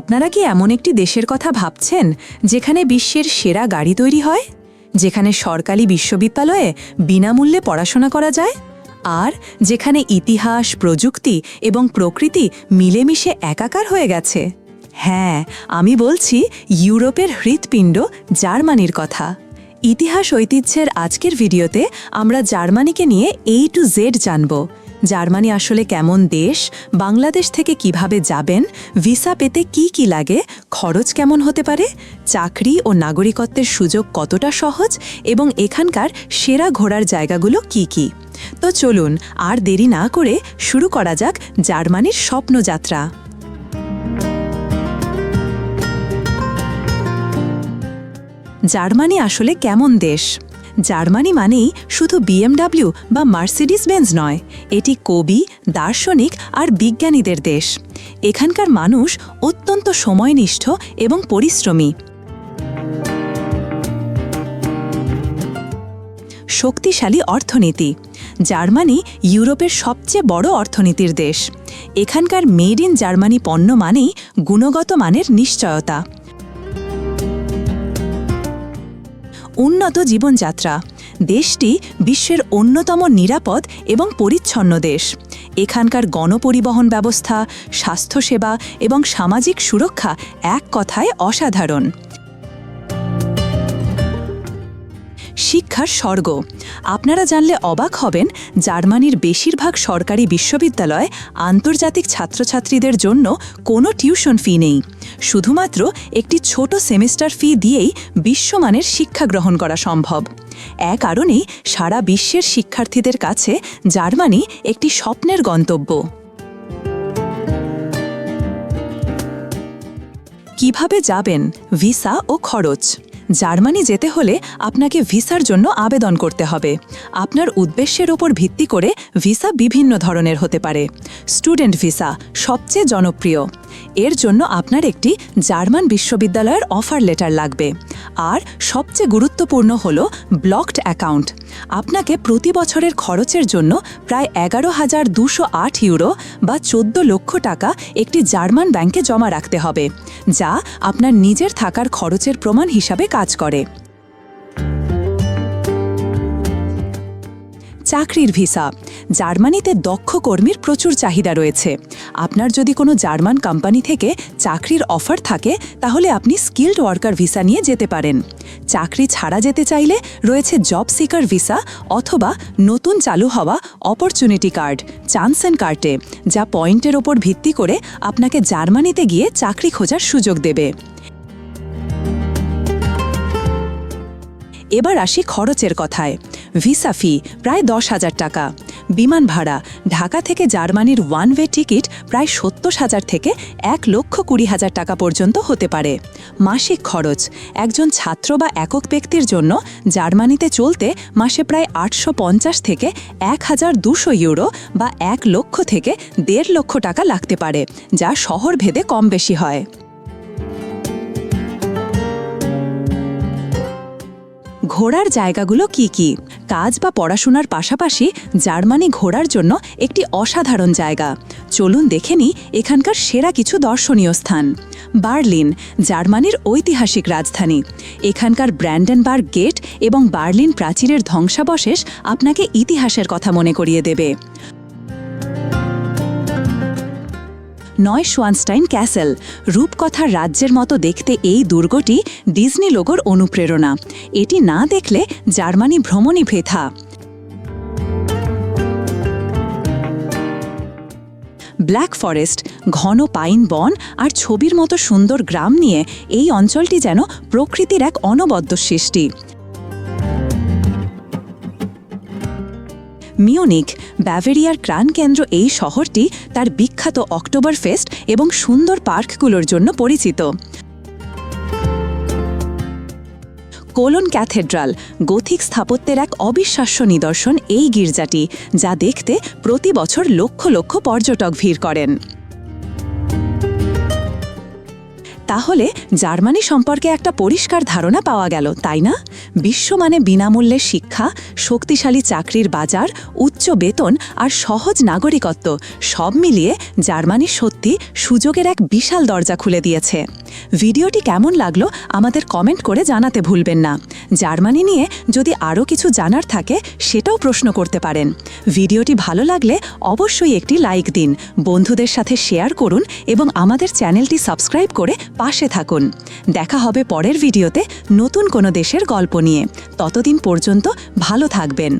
আপনারা কি এমন একটি দেশের কথা ভাবছেন, যেখানে বিশ্বের সেরা গাড়ি তৈরি হয়? যেখানে সরকারি বিশ্ববিদ্যালয়ে বিনামূল্যে পড়াশোনা করা যায়? আর যেখানে ইতিহাস, প্রযুক্তি এবং প্রকৃতি মিলেমিশে একাকার হয়ে গেছে? হ্যাঁ আমি বলছি ইউরোপের হৃৎপিণ্ড জার্মানির কথা। ইতিহাস ঐতিহ্যের আজকের ভিডিওতে আমরা জার্মানিকে নিয়ে এই টু জেড জানব। জার্মানি আসলে কেমন দেশ? বাংলাদেশ থেকে কীভাবে যাবেন? ভিসা পেতে কি কি লাগে? খরচ কেমন হতে পারে? চাকরি ও নাগরিকত্বের সুযোগ কতটা সহজ? এবং এখানকার সেরা ঘোরার জায়গাগুলো কি কি? তো চলুন, আর দেরি না করে শুরু করা যাক জার্মানির স্বপ্নযাত্রা। জার্মানি আসলে কেমন দেশ? জার্মানি মানেই শুধু বিএমডাব্লিউ বা মার্সিডিস বেঞ্জ নয়, এটি কবি, দার্শনিক আর বিজ্ঞানীদের দেশ। এখানকার মানুষ অত্যন্ত সময়নিষ্ঠ এবং পরিশ্রমী। শক্তিশালী অর্থনীতি। জার্মানি ইউরোপের সবচেয়ে বড় অর্থনীতির দেশ। এখানকার মেড ইন জার্মানি পণ্য মানেই গুণগত মানের নিশ্চয়তা। উন্নত জীবনযাত্রা। দেশটি বিশ্বের অন্যতম নিরাপদ এবং পরিচ্ছন্ন দেশ। এখানকার গণপরিবহন ব্যবস্থা, স্বাস্থ্যসেবা এবং সামাজিক সুরক্ষা এক কথায় অসাধারণ। শিক্ষার স্বর্গ। আপনারা জানলে অবাক হবেন জার্মানির বেশিরভাগ সরকারি বিশ্ববিদ্যালয় আন্তর্জাতিক ছাত্রছাত্রীদের জন্য কোনো টিউশন ফি নেই। শুধুমাত্র একটি ছোট সেমিস্টার ফি দিয়েই বিশ্বমানের শিক্ষা গ্রহণ করা সম্ভব। এ কারণেই সারা বিশ্বের শিক্ষার্থীদের কাছে জার্মানি একটি স্বপ্নের গন্তব্য। কীভাবে যাবেন? ভিসা ও খরচ। জার্মানি যেতে হলে আপনাকে ভিসার জন্য আবেদন করতে হবে। আপনার উদ্দেশ্যের ওপর ভিত্তি করে ভিসা বিভিন্ন ধরনের হতে পারে। স্টুডেন্ট ভিসা সবচেয়ে জনপ্রিয়। এর জন্য আপনার একটি জার্মান বিশ্ববিদ্যালয়ের অফার লেটার লাগবে। আর সবচেয়ে গুরুত্বপূর্ণ হল ব্লকড অ্যাকাউন্ট আপনাকে প্রতি বছরের খরচের জন্য প্রায় এগারো হাজার দুশো আট ইউরো বা চোদ্দ লক্ষ টাকা একটি জার্মান ব্যাংকে জমা রাখতে হবে, যা আপনার নিজের থাকার খরচের প্রমাণ হিসাবে কাজ করে। চাকরির ভিসা। জার্মানিতে দক্ষ কর্মীর প্রচুর চাহিদা রয়েছে। আপনার যদি কোনো জার্মান কোম্পানি থেকে চাকরির অফার থাকে, তাহলে আপনি স্কিল্ড ওয়ার্কার ভিসা নিয়ে যেতে পারেন। চাকরি ছাড়া যেতে চাইলে রয়েছে জব সিকার ভিসা অথবা নতুন চালু হওয়া অপরচুনিটি কার্ড চান্সেন কার্টে, যা পয়েন্টের ওপর ভিত্তি করে আপনাকে জার্মানিতে গিয়ে চাকরি খোঁজার সুযোগ দেবে। এবার আসি খরচের কথায়। ভিসা ফি প্রায় দশ হাজার টাকা। বিমান ভাড়া ঢাকা থেকে জার্মানির ওয়ান ওয়ে টিকিট প্রায় সত্তর হাজার থেকে এক লক্ষ কুড়ি হাজার টাকা পর্যন্ত হতে পারে। মাসিক খরচ, একজন ছাত্র বা একক ব্যক্তির জন্য জার্মানিতে চলতে মাসে প্রায় আটশো পঞ্চাশ থেকে এক হাজার দুশো ইউরো বা এক লক্ষ থেকে দেড় লক্ষ টাকা লাগতে পারে, যা শহর ভেদে কম বেশি হয়। ঘোরার জায়গাগুলো কি কি? কাজ বা পড়াশোনার পাশাপাশি জার্মানি ঘোরার জন্য একটি অসাধারণ জায়গা। চলুন দেখে নিই এখানকার সেরা কিছু দর্শনীয় স্থান। বার্লিন, জার্মানির ঐতিহাসিক রাজধানী। এখানকার ব্র্যান্ডেনবার্গ গেট এবং বার্লিন প্রাচীরের ধ্বংসাবশেষ আপনাকে ইতিহাসের কথা মনে করিয়ে দেবে। নয় সোয়ানস্টাইন ক্যাসেল রূপকথার রাজ্যের মতো দেখতে এই দুর্গটি ডিজনি লোগোর অনুপ্রেরণা। এটি না দেখলে জার্মানি ভ্রমণই ভেথা ব্ল্যাক ফরেস্ট, ঘন পাইন বন আর ছবির মতো সুন্দর গ্রাম নিয়ে এই অঞ্চলটি যেন প্রকৃতির এক অনবদ্য সৃষ্টি। মিউনিক, ব্যাভেরিয়ার কেন্দ্র এই শহরটি তার বিখ্যাত অক্টোবর ফেস্ট এবং সুন্দর পার্কগুলোর জন্য পরিচিত। কোলন ক্যাথেড্রাল, গথিক স্থাপত্যের এক অবিশ্বাস্য নিদর্শন এই গির্জাটি, যা দেখতে প্রতি বছর লক্ষ লক্ষ পর্যটক ভিড় করেন। তাহলে জার্মানি সম্পর্কে একটা পরিষ্কার ধারণা পাওয়া গেল, তাই না? বিশ্ব মানে বিনামূল্যে শিক্ষা, শক্তিশালী চাকরির বাজার, উচ্চ বেতন আর সহজ নাগরিকত্ব, সব মিলিয়ে জার্মানি সত্যি সুযোগের এক বিশাল দরজা খুলে দিয়েছে। ভিডিওটি কেমন লাগল আমাদের কমেন্ট করে জানাতে ভুলবেন না। জার্মানি নিয়ে যদি আরও কিছু জানার থাকে, সেটাও প্রশ্ন করতে পারেন। ভিডিওটি ভালো লাগলে অবশ্যই একটি লাইক দিন, বন্ধুদের সাথে শেয়ার করুন এবং আমাদের চ্যানেলটি সাবস্ক্রাইব করে পাশে থাকুন। দেখা হবে পরের ভিডিওতে নতুন কোনো দেশের গল্প নিয়ে। ততদিন পর্যন্ত ভালো থাকবেন।